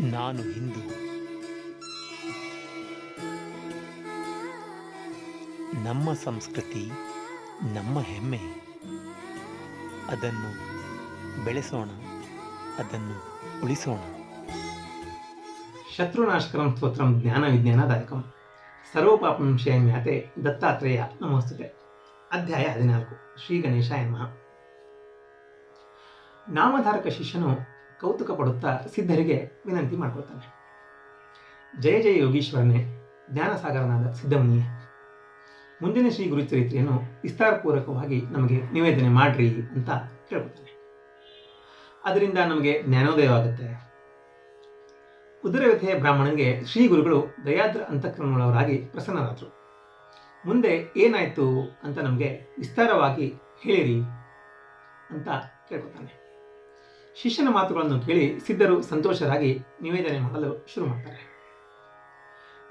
ನಾನು ಹಿಂದೂ. ನಮ್ಮ ಸಂಸ್ಕೃತಿ, ನಮ್ಮ ಹೆಮ್ಮೆ. ಅದನ್ನು ಬೆಳೆಸೋಣ, ಅದನ್ನು ಉಳಿಸೋಣ. ಶತ್ರುನಾಶಕರಂ ಸ್ತೋತ್ರಂ ಜ್ಞಾನ ವಿಜ್ಞಾನದಾಯಕಂ ಸರ್ವಪಾಪಂ ಕ್ಷಯಮ್ಯಾತೆ ದತ್ತಾತ್ರೇಯ ನಮಸ್ತೆ ಅಧ್ಯಾಯ ಹದಿನಾಲ್ಕು. ಶ್ರೀ ಗಣೇಶ ನಮಃ. ನಾಮಧಾರಕ ಶಿಷ್ಯನು ಕೌತುಕ ಪಡುತ್ತಾ ಸಿದ್ಧರಿಗೆ ವಿನಂತಿ ಮಾಡ್ಕೊಳ್ತಾನೆ. ಜಯ ಜಯ ಯೋಗೀಶ್ವರನೇ, ಜ್ಞಾನಸಾಗರನಾದ ಸಿದ್ಧಮುನಿಯೇ ಮುಂದಿನ ಶ್ರೀ ಗುರು ಚರಿತ್ರೆಯನ್ನು ವಿಸ್ತಾರಪೂರ್ವಕವಾಗಿ ನಮಗೆ ನಿವೇದನೆ ಮಾಡ್ರಿ ಅಂತ ಕೇಳ್ಕೊತಾನೆ ಅದರಿಂದ ನಮಗೆ ಜ್ಞಾನೋದಯವಾಗುತ್ತೆ. ಉದರವ್ಯಥೆಯ ಬ್ರಾಹ್ಮಣನಿಗೆ ಶ್ರೀ ಗುರುಗಳು ದಯಾದ್ರ ಅಂತಃಕರಣಗಳವರಾಗಿ ಪ್ರಸನ್ನರಾದರು. ಮುಂದೆ ಏನಾಯಿತು ಅಂತ ನಮಗೆ ವಿಸ್ತಾರವಾಗಿ ಹೇಳಿರಿ ಅಂತ ಕೇಳ್ಕೊತಾನೆ ಶಿಷ್ಯನ ಮಾತುಗಳನ್ನು ಕೇಳಿ ಸಿದ್ಧರು ಸಂತೋಷರಾಗಿ ನಿವೇದನೆ ಮಾಡಲು ಶುರು ಮಾಡ್ತಾರೆ.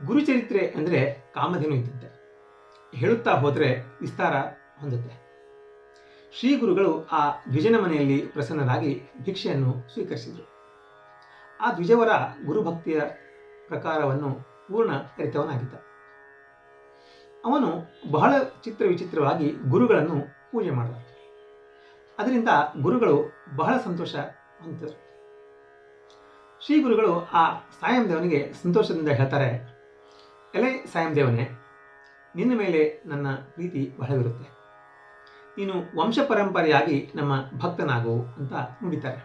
ಗುರುಚರಿತ್ರೆ ಅಂದರೆ ಕಾಮಧೇನು ಇದ್ದಂತೆ. ಹೇಳುತ್ತಾ ಹೋದರೆ ವಿಸ್ತಾರ ಹೊಂದುತ್ತೆ. ಶ್ರೀ ಗುರುಗಳು ಆ ದ್ವಿಜನ ಮನೆಯಲ್ಲಿ ಪ್ರಸನ್ನರಾಗಿ ಭಿಕ್ಷೆಯನ್ನು ಸ್ವೀಕರಿಸಿದರು. ಆ ದ್ವಿಜವರ ಗುರುಭಕ್ತಿಯ ಪ್ರಕಾರವನ್ನು ಪೂರ್ಣ ಅರಿತವನಾಗಿದ್ದ ಅವನು ಬಹಳ ಚಿತ್ರ ವಿಚಿತ್ರವಾಗಿ ಗುರುಗಳನ್ನು ಪೂಜೆ ಮಾಡಿದ ಅದರಿಂದ ಗುರುಗಳು ಬಹಳ ಸಂತೋಷ ಹೊಂದಿದರು ಶ್ರೀ ಗುರುಗಳು ಆ ಸಾಯಂ ದೇವನಿಗೆ ಸಂತೋಷದಿಂದ ಹೇಳ್ತಾರೆ, ಎಲೆ ಸಾಯಂ ದೇವನೇ, ನಿನ್ನ ಮೇಲೆ ನನ್ನ ಪ್ರೀತಿ ಬಹಳವಿರುತ್ತೆ. ನೀನು ವಂಶ ಪರಂಪರೆಯಾಗಿ ನಮ್ಮ ಭಕ್ತನಾಗು ಅಂತ ನುಡಿತಾರೆ.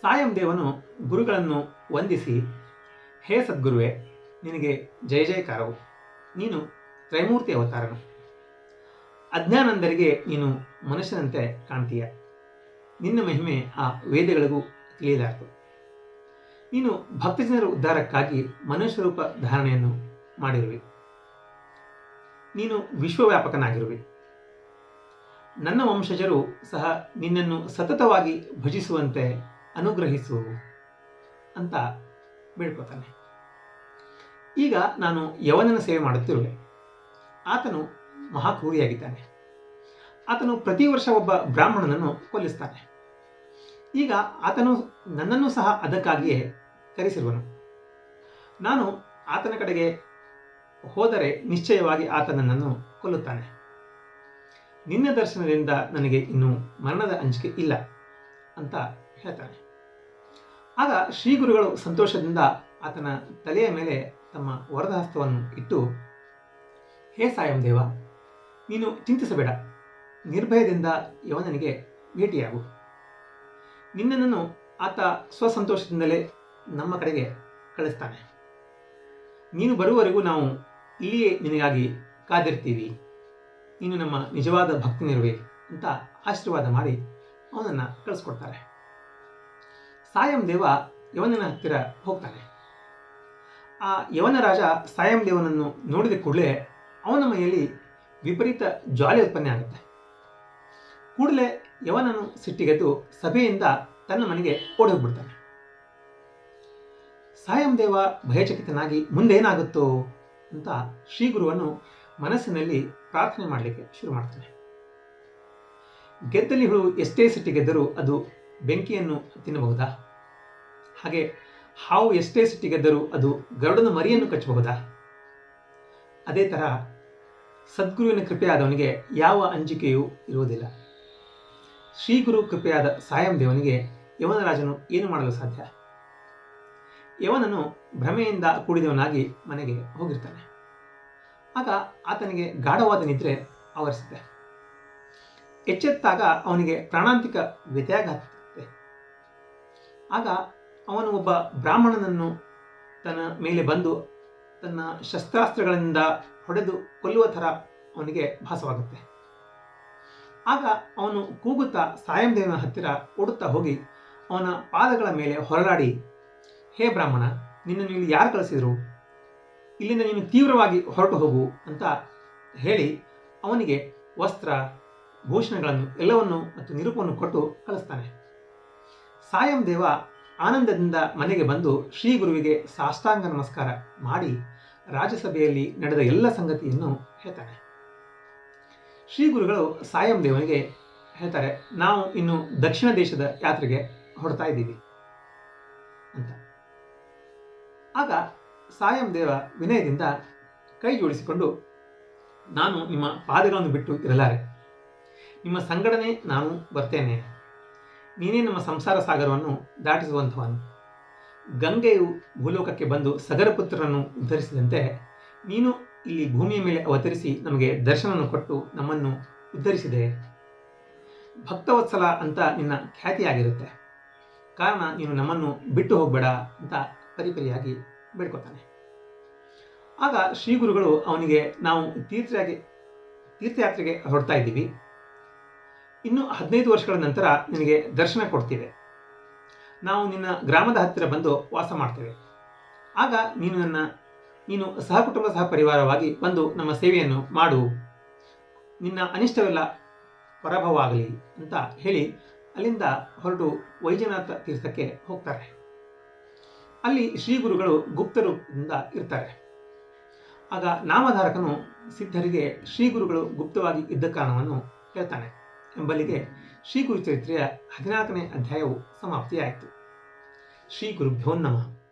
ಸಾಯಂ ದೇವನು ಗುರುಗಳನ್ನು ವಂದಿಸಿ, ಹೇ ಸದ್ಗುರುವೆ, ನಿನಗೆ ಜಯ ಜಯಕಾರವು. ನೀನು ತ್ರೈಮೂರ್ತಿ ಅವತಾರನು. ಅಜ್ಞಾನಂದರಿಗೆ ನೀನು ಮನುಷ್ಯನಂತೆ ಕಾಣ್ತೀಯ. ನಿನ್ನ ಮಹಿಮೆ ಆ ವೇದಗಳಿಗೂ ತಿಳಿಯಲಾರದು ನೀನು ಭಕ್ತಜನರ ಉದ್ಧಾರಕ್ಕಾಗಿ ಮನುಷ್ಯ ರೂಪ ಧಾರಣೆಯನ್ನು ಮಾಡಿರುವೆ. ನೀನು ವಿಶ್ವವ್ಯಾಪಕನಾಗಿರುವೆ. ನನ್ನ ವಂಶಜರು ಸಹ ನಿನ್ನನ್ನು ಸತತವಾಗಿ ಭಜಿಸುವಂತೆ ಅನುಗ್ರಹಿಸು ಅಂತ ಬೇಡ್ಕೋತಾನೆ. ಈಗ ನಾನು ಯವನನ ಸೇವೆ ಮಾಡುತ್ತಿರುವೆ. ಆತನು ಮಹಾಕ್ರೂರಿಯಾಗಿದ್ದಾನೆ ಆತನು ಪ್ರತಿ ವರ್ಷ ಒಬ್ಬ ಬ್ರಾಹ್ಮಣನನ್ನು ಕೊಲ್ಲಿಸ್ತಾನೆ. ಈಗ ಆತನು ನನ್ನನ್ನು ಸಹ ಅದಕ್ಕಾಗಿಯೇ ಕರೆಸಿರುವನು. ನಾನು ಆತನ ಕಡೆಗೆ ಹೋದರೆ ನಿಶ್ಚಯವಾಗಿ ಆತ ನನ್ನನ್ನು ಕೊಲ್ಲುತ್ತಾನೆ. ನಿನ್ನ ದರ್ಶನದಿಂದ ನನಗೆ ಇನ್ನೂ ಮರಣದ ಅಂಜಿಕೆ ಇಲ್ಲ ಅಂತ ಹೇಳ್ತಾನೆ. ಆಗ ಶ್ರೀ ಗುರುಗಳು ಸಂತೋಷದಿಂದ ಆತನ ತಲೆಯ ಮೇಲೆ ತಮ್ಮ ವರದಹಸ್ತವನ್ನು ಇಟ್ಟು, ಹೇ ಸಾಯಂ ದೇವ ನೀನು ಚಿಂತಿಸಬೇಡ. ನಿರ್ಭಯದಿಂದ ಯವನನಿಗೆ ಭೇಟಿಯಾಗು. ನಿನ್ನನ್ನು ಆತ ಸ್ವಸಂತೋಷದಿಂದಲೇ ನಮ್ಮ ಕಡೆಗೆ ಕಳಿಸ್ತಾನೆ. ನೀನು ಬರುವವರೆಗೂ ನಾವು ಇಲ್ಲಿಯೇ ನಿನಗಾಗಿ ಕಾದಿರ್ತೀವಿ ನೀನು ನಮ್ಮ ನಿಜವಾದ ಭಕ್ತನಿರುವೆ ಅಂತ ಆಶೀರ್ವಾದ ಮಾಡಿ ಅವನನ್ನು ಕಳಿಸ್ಕೊಡ್ತಾರೆ. ಸಾಯಂ ದೇವ ಯವನನ ಹತ್ತಿರ ಹೋಗ್ತಾನೆ. ಆ ಯವನ ರಾಜ ಸಾಯಂ ದೇವನನ್ನು ನೋಡಿದ ಕೂಡಲೇ ಅವನ ಮೈಯಲ್ಲಿ ವಿಪರೀತ ಜ್ವಾಲೆ ಉತ್ಪನ್ನ ಆಗುತ್ತೆ. ಕೂಡಲೇ ಯವನನು ಸಿಟ್ಟಿಗೆದ್ದು ಸಭೆಯಿಂದ ತನ್ನ ಮನೆಗೆ ಓಡಿ ಹೋಗ್ಬಿಡ್ತಾನೆ ಸಾಯಂ ದೇವ ಭಯಚಕಿತನಾಗಿ ಮುಂದೇನಾಗುತ್ತೋ ಅಂತ ಶ್ರೀ ಗುರುವನ್ನು ಮನಸ್ಸಿನಲ್ಲಿ ಪ್ರಾರ್ಥನೆ ಮಾಡಲಿಕ್ಕೆ ಶುರು ಮಾಡ್ತಾನೆ. ಗೆದ್ದಲಿ ಹುಳು ಎಷ್ಟೇ ಸಿಟ್ಟಿಗೆದ್ದರೂ ಅದು ಬೆಂಕಿಯನ್ನು ತಿನ್ನಬಹುದಾ? ಹಾಗೆ ಹಾವು ಎಷ್ಟೇ ಸಿಟ್ಟಿಗೆದ್ದರೂ ಅದು ಗರುಡನ ಮರಿಯನ್ನು ಕಚ್ಚಬಹುದಾ? ಅದೇ ಥರ ಸದ್ಗುರುವಿನ ಕೃಪೆಯಾದವನಿಗೆ ಯಾವ ಅಂಜಿಕೆಯೂ ಇರುವುದಿಲ್ಲ. ಶ್ರೀ ಗುರು ಕೃಪೆಯಾದ ಸಾಯಂ ದೇವನಿಗೆ ಯವನರಾಜನು ಏನು ಮಾಡಲು ಸಾಧ್ಯ? ಯವನನು ಭ್ರಮೆಯಿಂದ ಕೂಡಿದವನಾಗಿ ಮನೆಗೆ ಹೋಗಿರ್ತಾನೆ. ಆಗ ಆತನಿಗೆ ಗಾಢವಾದ ನಿದ್ರೆ ಆವರಿಸುತ್ತೆ. ಎಚ್ಚೆತ್ತಾಗ ಅವನಿಗೆ ಪ್ರಾಣಾಂತಿಕ ವ್ಯತ್ಯಾಘಾತ ಆಗ ಅವನು ಒಬ್ಬ ಬ್ರಾಹ್ಮಣನನ್ನು ತನ್ನ ಮೇಲೆ ಬಂದು ತನ್ನ ಶಸ್ತ್ರಾಸ್ತ್ರಗಳಿಂದ ಹೊಡೆದು ಕೊಲ್ಲುವ ಥರ ಅವನಿಗೆ ಭಾಸವಾಗುತ್ತೆ. ಆಗ ಅವನು ಕೂಗುತ್ತಾ ಸಾಯಂದೇವನ ಹತ್ತಿರ ಓಡುತ್ತಾ ಹೋಗಿ ಅವನ ಪಾದಗಳ ಮೇಲೆ ಹೊರಳಾಡಿ ಹೇ ಬ್ರಾಹ್ಮಣ, ನಿನ್ನನ್ನು ಇಲ್ಲಿ ಯಾರು ಕಳಿಸಿದರು? ಇಲ್ಲಿಂದ ನೀನು ತೀವ್ರವಾಗಿ ಹೊರಟು ಹೋಗು ಅಂತ ಹೇಳಿ ಅವನಿಗೆ ವಸ್ತ್ರ, ಭೂಷಣಗಳನ್ನು ಎಲ್ಲವನ್ನು ಮತ್ತು ನಿರೂಪವನ್ನು ಕೊಟ್ಟು ಕಳಿಸ್ತಾನೆ. ಸಾಯಂ ದೇವ ಆನಂದದಿಂದ ಮನೆಗೆ ಬಂದು ಶ್ರೀ ಗುರುವಿಗೆ ಸಾಷ್ಟಾಂಗ ನಮಸ್ಕಾರ ಮಾಡಿ ರಾಜಸಭೆಯಲ್ಲಿ ನಡೆದ ಎಲ್ಲ ಸಂಗತಿಯನ್ನು ಹೇಳ್ತಾನೆ ಶ್ರೀ ಗುರುಗಳು ಸಾಯಂ ದೇವನಿಗೆ ಹೇಳ್ತಾರೆ, ನಾವು ಇನ್ನು ದಕ್ಷಿಣ ದೇಶದ ಯಾತ್ರೆಗೆ ಹೊರಡ್ತಾ ಇದ್ದೀವಿ ಅಂತ. ಆಗ ಸಾಯಂ ದೇವ ವಿನಯದಿಂದ ಕೈ ಜೋಡಿಸಿಕೊಂಡು, ನಾನು ನಿಮ್ಮ ಪಾದಗಳನ್ನು ಬಿಟ್ಟು ಇರಲಾರೆ. ನಿಮ್ಮ ಸಂಗಡನೆ ನಾನು ಬರ್ತೇನೆ. ನೀನೇ ನಮ್ಮ ಸಂಸಾರ ಸಾಗರವನ್ನು ದಾಟಿಸುವಂಥವನು. ಗಂಗೆಯು ಭೂಲೋಕಕ್ಕೆ ಬಂದು ಸಗರಪುತ್ರನನ್ನು ಉದ್ಧರಿಸಿದಂತೆ ನೀನು ಇಲ್ಲಿ ಭೂಮಿಯ ಮೇಲೆ ಅವತರಿಸಿ ನಮಗೆ ದರ್ಶನವನ್ನು ಕೊಟ್ಟು ನಮ್ಮನ್ನು ಉದ್ಧರಿಸಿದೆ. ಭಕ್ತವತ್ಸಲ ಅಂತ ನಿನ್ನ ಖ್ಯಾತಿಯಾಗಿರುತ್ತೆ. ಕಾರಣ ನೀನು ನಮ್ಮನ್ನು ಬಿಟ್ಟು ಹೋಗಬೇಡ ಅಂತ ಪರಿಪರಿಯಾಗಿ ಬೇಡ್ಕೊತಾನೆ. ಆಗ ಶ್ರೀ ಗುರುಗಳು ಅವನಿಗೆ ನಾವು ತೀರ್ಥಯಾಗಿ, ತೀರ್ಥಯಾತ್ರೆಗೆ ಹೊರಡ್ತಾ ಇದ್ದೀವಿ. ಇನ್ನು ಹದಿನೈದು ವರ್ಷಗಳ ನಂತರ ನಿನಗೆ ದರ್ಶನ ಕೊಡ್ತೀವಿ. ನಾವು ನಿನ್ನ ಗ್ರಾಮದ ಹತ್ತಿರ ಬಂದು ವಾಸ ಮಾಡ್ತೇವೆ. ಆಗ ನೀನು ನನ್ನ, ನೀನು ಸಹಕುಟುಂಬ ಸಹ ಪರಿವಾರವಾಗಿ ಬಂದು ನಮ್ಮ ಸೇವೆಯನ್ನು ಮಾಡು. ನಿನ್ನ ಅನಿಷ್ಟವೆಲ್ಲ ಪರಾಭವ ಆಗಲಿ ಅಂತ ಹೇಳಿ ಅಲ್ಲಿಂದ ಹೊರಟು ವೈಜನಾಥ ತೀರ್ಥಕ್ಕೆ ಹೋಗ್ತಾರೆ. ಅಲ್ಲಿ ಶ್ರೀ ಗುರುಗಳು ಗುಪ್ತ ರೂಪದಿಂದ ಇರ್ತಾರೆ. ಆಗ ನಾಮಧಾರಕನು ಸಿದ್ಧರಿಗೆ ಶ್ರೀ ಗುರುಗಳು ಗುಪ್ತವಾಗಿ ಇದ್ದ ಕಾರಣವನ್ನು ಹೇಳ್ತಾನೆ. ಎಂಬಲ್ಲಿಗೆ ಶ್ರೀ ಗುರು ಚರಿತ್ರೆಯ ಹದಿನಾಲ್ಕನೇ ಅಧ್ಯಾಯವು ಸಮಾಪ್ತಿಯಾಯಿತು. ಶ್ರೀ ಗುರುಭ್ಯೋ ನಮಃ.